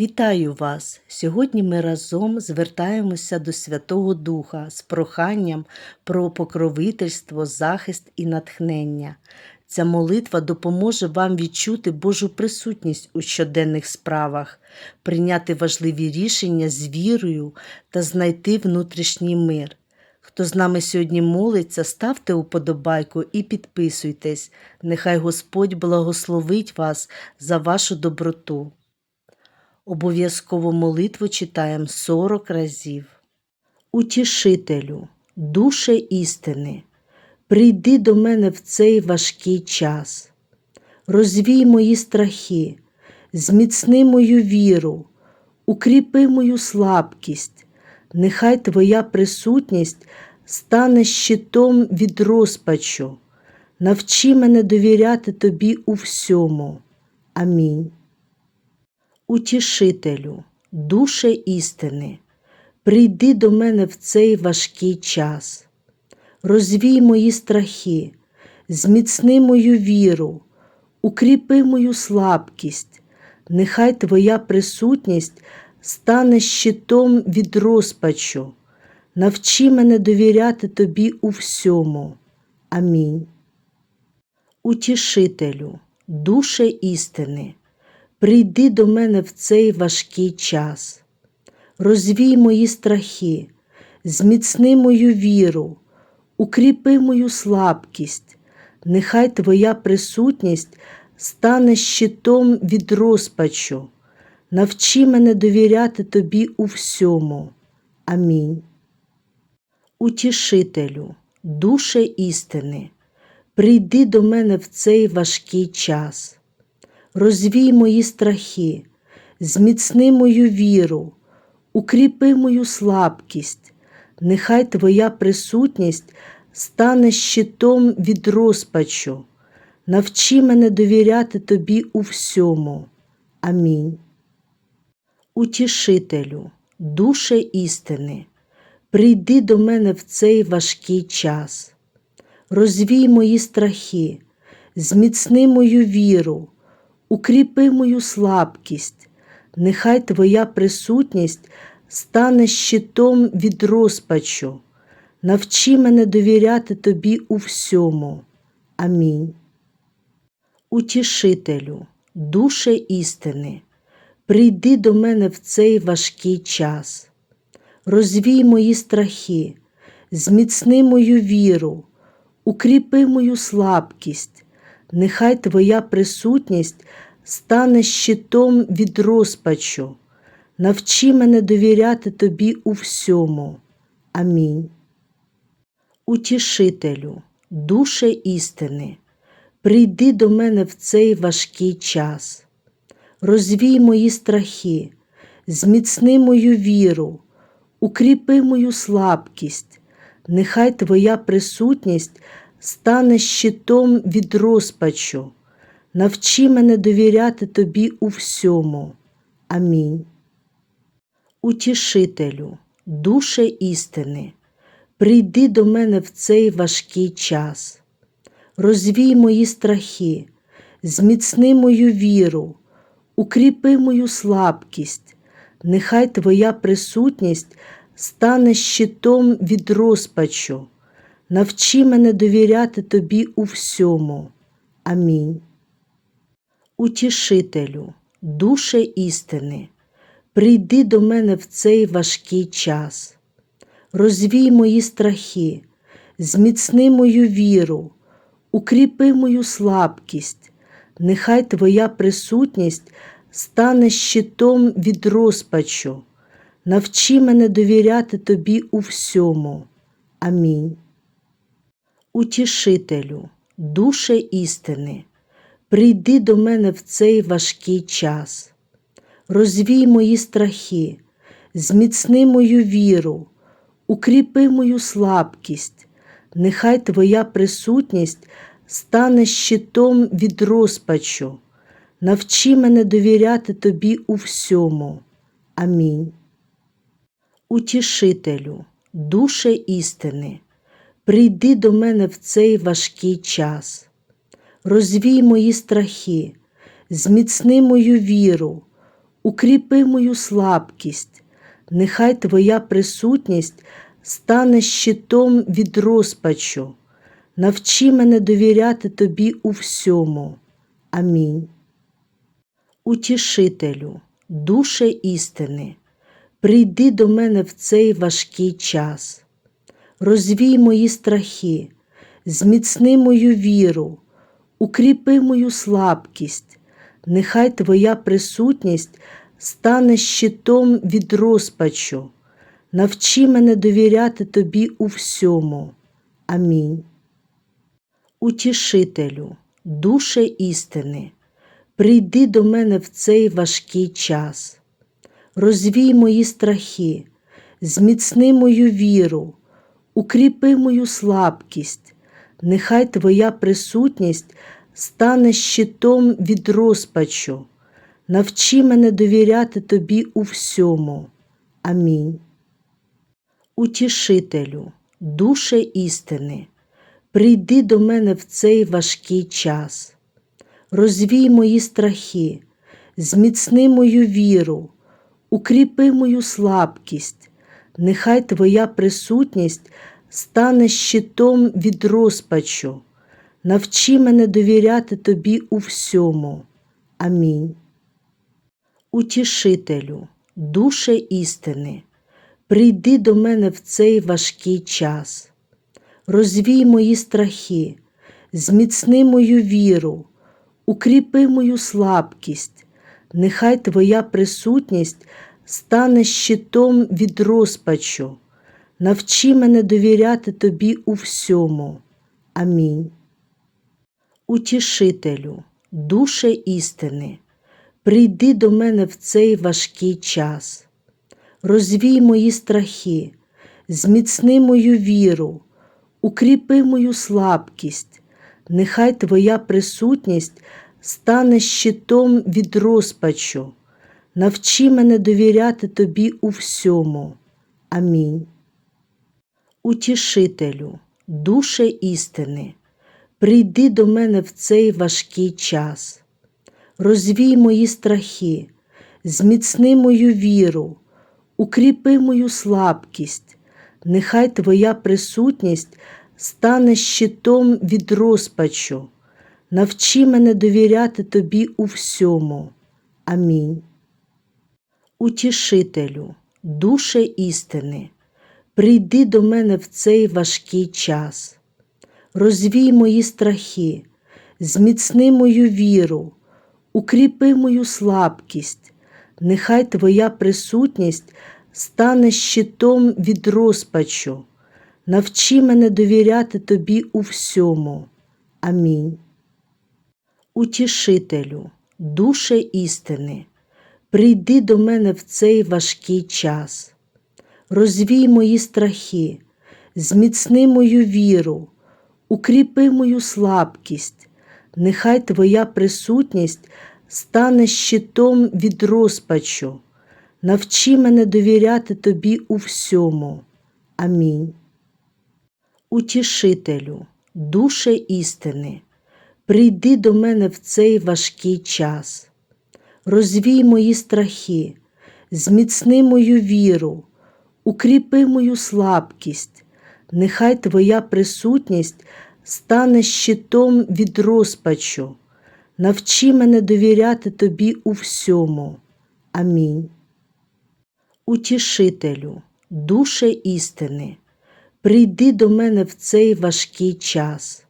Вітаю вас! Сьогодні ми разом звертаємося до Святого Духа з проханням про покровительство, захист і натхнення. Ця молитва допоможе вам відчути Божу присутність у щоденних справах, прийняти важливі рішення з вірою та знайти внутрішній мир. Хто з нами сьогодні молиться, ставте уподобайку і підписуйтесь. Нехай Господь благословить вас за вашу доброту. Обов'язково молитву читаємо 40 разів. Утішителю, душе істини, прийди до мене в цей важкий час, розвій мої страхи, зміцни мою віру, укріпи мою слабкість, нехай Твоя присутність стане щитом від розпачу, навчи мене довіряти Тобі у всьому. Амінь. Утішителю, душе істини, прийди до мене в цей важкий час, розвій мої страхи, зміцни мою віру, укріпи мою слабкість, нехай Твоя присутність стане щитом від розпачу, навчи мене довіряти Тобі у всьому. Амінь. Утішителю, душе істини, прийди до мене в цей важкий час, розвій мої страхи, зміцни мою віру, укріпи мою слабкість, нехай Твоя присутність стане щитом від розпачу, навчи мене довіряти Тобі у всьому. Амінь. Утішителю, душе істини, прийди до мене в цей важкий час розвій мої страхи, зміцни мою віру, укріпи мою слабкість, нехай Твоя присутність стане щитом від розпачу, навчи мене довіряти Тобі у всьому. Амінь. Утішителю, душе істини, прийди до мене в цей важкий час, розвій мої страхи, зміцни мою віру, укріпи мою слабкість, нехай Твоя присутність стане щитом від розпачу, навчи мене довіряти Тобі у всьому. Амінь. Утішителю, душе істини, прийди до мене в цей важкий час, розвій мої страхи, зміцни мою віру, укріпи мою слабкість, нехай Твоя присутність стане щитом від розпачу, навчи мене довіряти Тобі у всьому. Амінь. Утішителю, душе істини, прийди до мене в цей важкий час, розвій мої страхи, зміцни мою віру, укріпи мою слабкість, нехай Твоя присутність стане щитом від розпачу, навчи мене довіряти Тобі у всьому. Амінь. Утішителю, душе істини, прийди до мене в цей важкий час, розвій мої страхи, зміцни мою віру, укріпи мою слабкість, нехай Твоя присутність стане щитом від розпачу, навчи мене довіряти Тобі у всьому. Амінь. Утішителю, душе істини, прийди до мене в цей важкий час, розвій мої страхи, зміцни мою віру, укріпи мою слабкість, нехай Твоя присутність стане щитом від розпачу, навчи мене довіряти Тобі у всьому. Амінь. Утішителю, душе істини, прийди до мене в цей важкий час, розвій мої страхи, зміцни мою віру, укріпи мою слабкість, нехай Твоя присутність стане щитом від розпачу, навчи мене довіряти Тобі у всьому. Амінь. Утішителю, душе істини, прийди до мене в цей важкий час, розвій мої страхи, зміцни мою віру, укріпи мою слабкість, нехай Твоя присутність стане щитом від розпачу. Навчи мене довіряти Тобі у всьому. Амінь. Утішителю, душе істини, прийди до мене в цей важкий час, розвій мої страхи, зміцни мою віру, укріпи мою слабкість, нехай Твоя присутність стане щитом від розпачу. Навчи мене довіряти Тобі у всьому. Амінь. Утішителю, душе істини, прийди до мене в цей важкий час, розвій мої страхи, зміцни мою віру, укріпи мою слабкість, нехай Твоя присутність стане щитом від розпачу. Навчи мене довіряти Тобі у всьому. Амінь. Утішителю, душе істини, прийди до мене в цей важкий час, розвій мої страхи, зміцни мою віру, укріпи мою слабкість, нехай Твоя присутність стане щитом від розпачу. Навчи мене довіряти Тобі у всьому. Амінь. Утішителю, душе істини, прийди до мене в цей важкий час, розвій мої страхи, зміцни мою віру, укріпи мою слабкість, нехай Твоя присутність стане щитом від розпачу. Навчи мене довіряти Тобі у всьому. Амінь. Утішителю, душе істини, прийди до мене в цей важкий час, розвій мої страхи, зміцни мою віру, укріпи мою слабкість, нехай Твоя присутність стане щитом від розпачу. Навчи мене довіряти Тобі у всьому. Амінь. Утішителю, душе істини, прийди до мене в цей важкий час, розвій мої страхи, зміцни мою віру, укріпи мою слабкість, нехай Твоя присутність стане щитом від розпачу. Навчи мене довіряти Тобі у всьому. Амінь. Утішителю, душе істини, прийди до мене в цей важкий час, розвій мої страхи, зміцни мою віру, укріпи мою слабкість, нехай Твоя присутність стане щитом від розпачу. Навчи мене довіряти Тобі у всьому. Амінь. Утішителю, душе істини, прийди до мене в цей важкий час, розвій мої страхи, зміцни мою віру, укріпи мою слабкість, нехай Твоя присутність стане щитом від розпачу. Навчи мене довіряти Тобі у всьому. Амінь. Утішителю, душе істини, прийди до мене в цей важкий час, розвій мої страхи, зміцни мою віру, укріпи мою слабкість, нехай Твоя присутність стане щитом від розпачу. Навчи мене довіряти Тобі у всьому. Амінь. Утішителю, душе істини, прийди до мене в цей важкий час,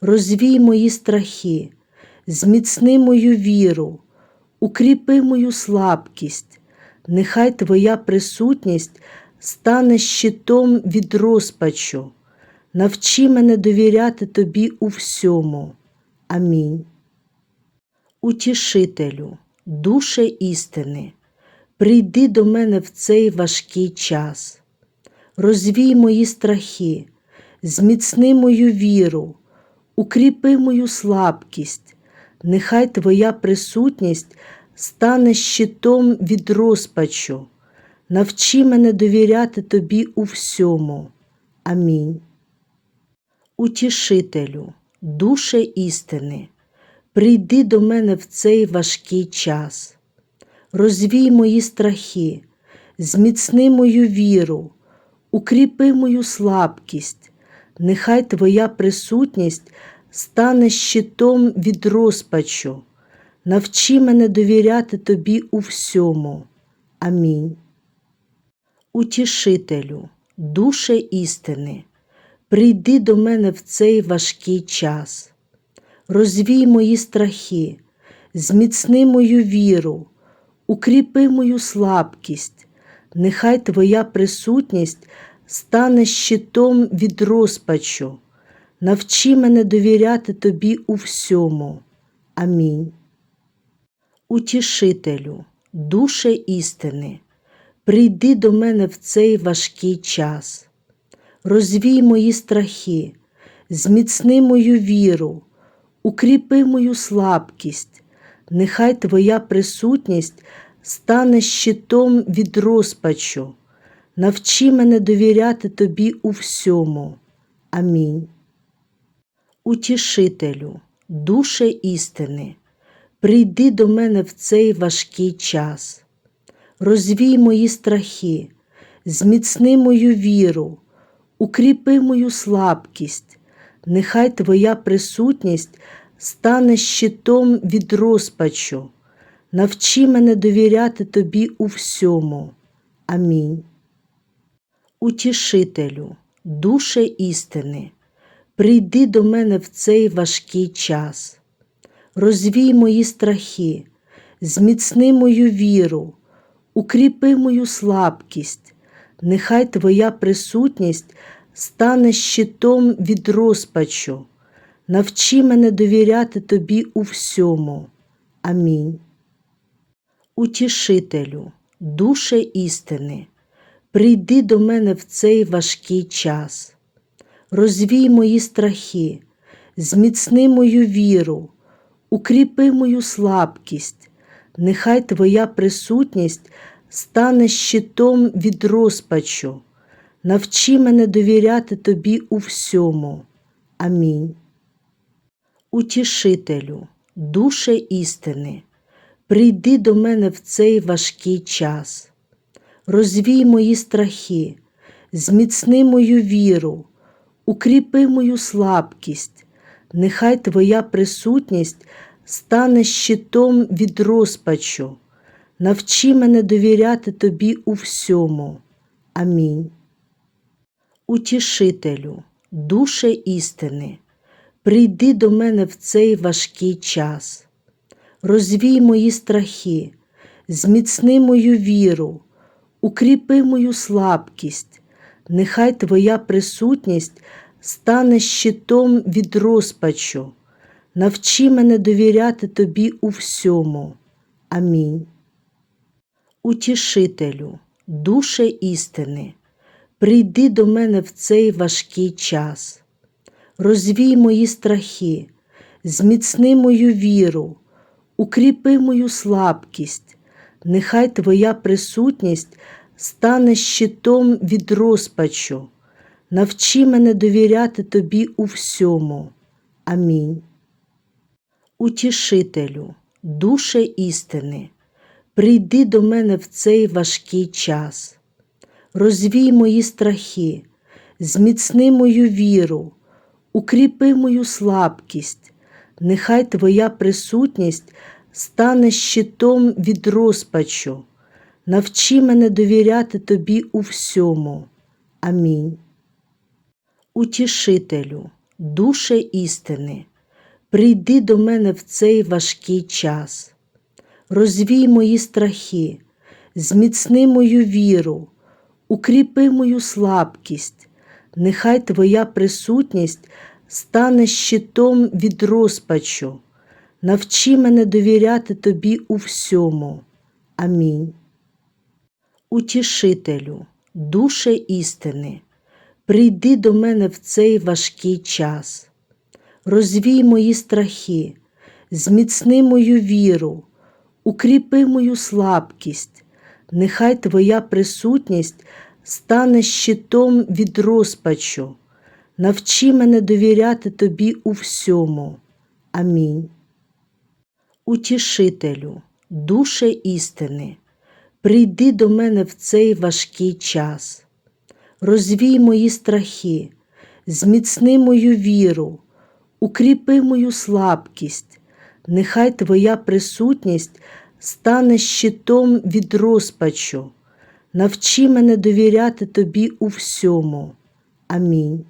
розвій мої страхи, зміцни мою віру, укріпи мою слабкість, нехай Твоя присутність стане щитом від розпачу. Навчи мене довіряти Тобі у всьому. Амінь. Утішителю, душе істини, прийди до мене в цей важкий час, розвій мої страхи, зміцни мою віру, укріпи мою слабкість, нехай Твоя присутність стане щитом від розпачу. Навчи мене довіряти Тобі у всьому. Амінь. Утішителю, душе істини, прийди до мене в цей важкий час, розвій мої страхи, зміцни мою віру, укріпи мою слабкість, нехай Твоя присутність стане щитом від розпачу, навчи мене довіряти Тобі у всьому. Амінь. Утішителю, душе істини, прийди до мене в цей важкий час, розвій мої страхи, зміцни мою віру, укріпи мою слабкість, нехай Твоя присутність стане щитом від розпачу, навчи мене довіряти Тобі у всьому. Амінь. Утішителю, душе істини, прийди до мене в цей важкий час, розвій мої страхи, зміцни мою віру, укріпи мою слабкість, нехай Твоя присутність стане щитом від розпачу, навчи мене довіряти Тобі у всьому. Амінь. Утішителю, душе істини, прийди до мене в цей важкий час, розвій мої страхи, зміцни мою віру, укріпи мою слабкість, нехай Твоя присутність стане щитом від розпачу, навчи мене довіряти Тобі у всьому. Амінь. Утішителю, душе істини, прийди до мене в цей важкий час, розвій мої страхи, зміцни мою віру, укріпи мою слабкість, нехай Твоя присутність стане щитом від розпачу, навчи мене довіряти Тобі у всьому. Амінь. Утішителю, душе істини, прийди до мене в цей важкий час, розвій мої страхи, зміцни мою віру, укріпи мою слабкість, нехай Твоя присутність стане щитом від розпачу, навчи мене довіряти Тобі у всьому. Амінь. Утішителю, душе істини, прийди до мене в цей важкий час, розвій мої страхи, зміцни мою віру, укріпи мою слабкість, нехай Твоя присутність стане щитом від розпачу, навчи мене довіряти Тобі у всьому. Амінь. Утішителю, душе істини, прийди до мене в цей важкий час, розвій мої страхи, зміцни мою віру, укріпи мою слабкість, нехай Твоя присутність стане щитом від розпачу, навчи мене довіряти Тобі у всьому. Амінь. Утішителю, душе істини, прийди до мене в цей важкий час, розвій мої страхи, зміцни мою віру, укріпи мою слабкість, нехай Твоя присутність стане щитом від розпачу, навчи мене довіряти Тобі у всьому. Амінь. Утішителю, душе істини, прийди до мене в цей важкий час, розвій мої страхи, зміцни мою віру, укріпи мою слабкість, нехай Твоя присутність стане щитом від розпачу, навчи мене довіряти Тобі у всьому. Амінь. Утішителю, душе істини, прийди до мене в цей важкий час, розвій мої страхи, зміцни мою віру, укріпи мою слабкість, нехай Твоя присутність стане щитом від розпачу, навчи мене довіряти Тобі у всьому. Амінь. Утішителю, душе істини, прийди до мене в цей важкий час, розвій мої страхи, зміцни мою віру, укріпи мою слабкість, нехай Твоя присутність стане щитом від розпачу, навчи мене довіряти Тобі у всьому. Амінь. Утішителю, душе істини, прийди до мене в цей важкий час, розвій мої страхи, зміцни мою віру, укріпи мою слабкість, нехай Твоя присутність стане щитом від розпачу, навчи мене довіряти Тобі у всьому. Амінь.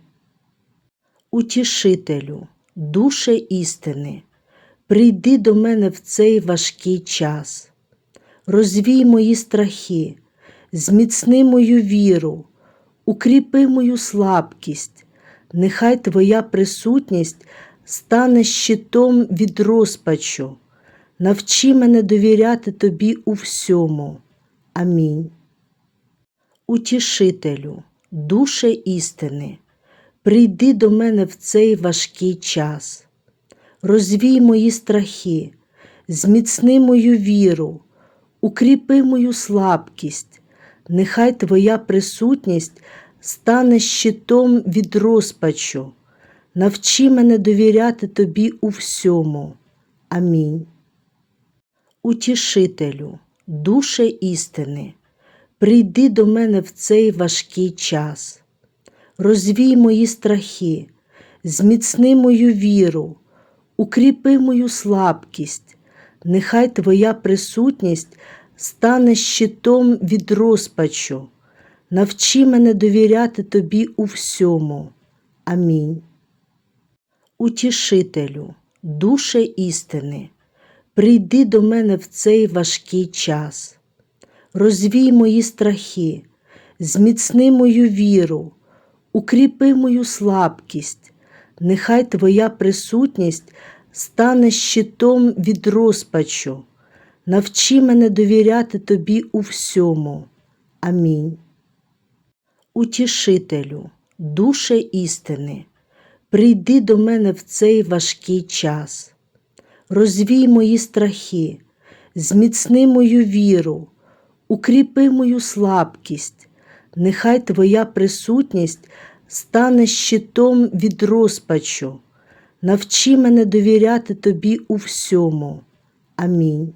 Утішителю, душе істини, прийди до мене в цей важкий час, розвій мої страхи, зміцни мою віру, укріпи мою слабкість, нехай Твоя присутність стане щитом від розпачу, навчи мене довіряти Тобі у всьому. Амінь. Утішителю, душе істини, прийди до мене в цей важкий час, розвій мої страхи, зміцни мою віру, укріпи мою слабкість, нехай Твоя присутність стане щитом від розпачу, навчи мене довіряти Тобі у всьому. Амінь. Утішителю, душе істини, прийди до мене в цей важкий час, розвій мої страхи, зміцни мою віру, укріпи мою слабкість, нехай Твоя присутність стане щитом від розпачу, навчи мене довіряти Тобі у всьому. Амінь. Утішителю, душе істини, прийди до мене в цей важкий час, розвій мої страхи, зміцни мою віру, укріпи мою слабкість, нехай Твоя присутність стане щитом від розпачу, навчи мене довіряти Тобі у всьому. Амінь. Утішителю, душе істини, прийди до мене в цей важкий час, розвій мої страхи, зміцни мою віру, укріпи мою слабкість, нехай Твоя присутність стане щитом від розпачу, навчи мене довіряти Тобі у всьому. Амінь.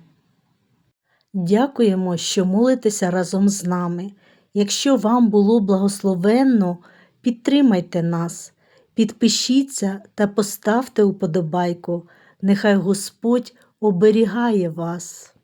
Дякуємо, що молитеся разом з нами. Якщо вам було благословенно, підтримайте нас, підпишіться та поставте уподобайку. Нехай Господь оберігає вас.